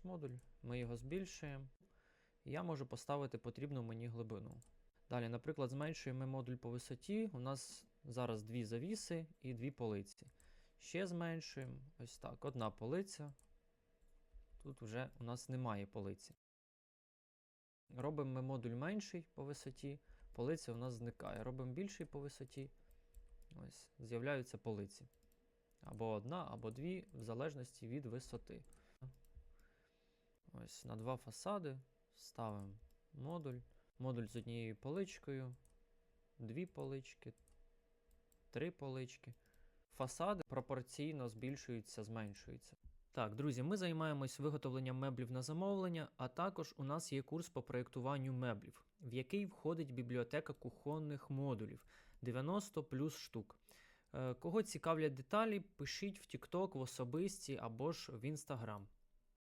наш модуль, ми його збільшуємо. І я можу поставити потрібну мені глибину. Далі, наприклад, зменшуємо модуль по висоті. У нас зараз дві завіси і дві полиці. Ще зменшуємо. Ось так. Одна полиця. Тут вже у нас немає полиці. Робимо ми модуль менший по висоті, полиця у нас зникає. Робимо більший по висоті. Ось, з'являються полиці. Або одна, або дві, в залежності від висоти. Ось на два фасади ставимо модуль. Модуль з однією поличкою, дві полички, три полички. Фасади пропорційно збільшуються, зменшуються. Так, друзі, ми займаємось виготовленням меблів на замовлення, а також у нас є курс по проєктуванню меблів, в який входить бібліотека кухонних модулів 90 плюс штук. Е, Кого цікавлять деталі, пишіть в TikTok, в особисті або ж в Instagram.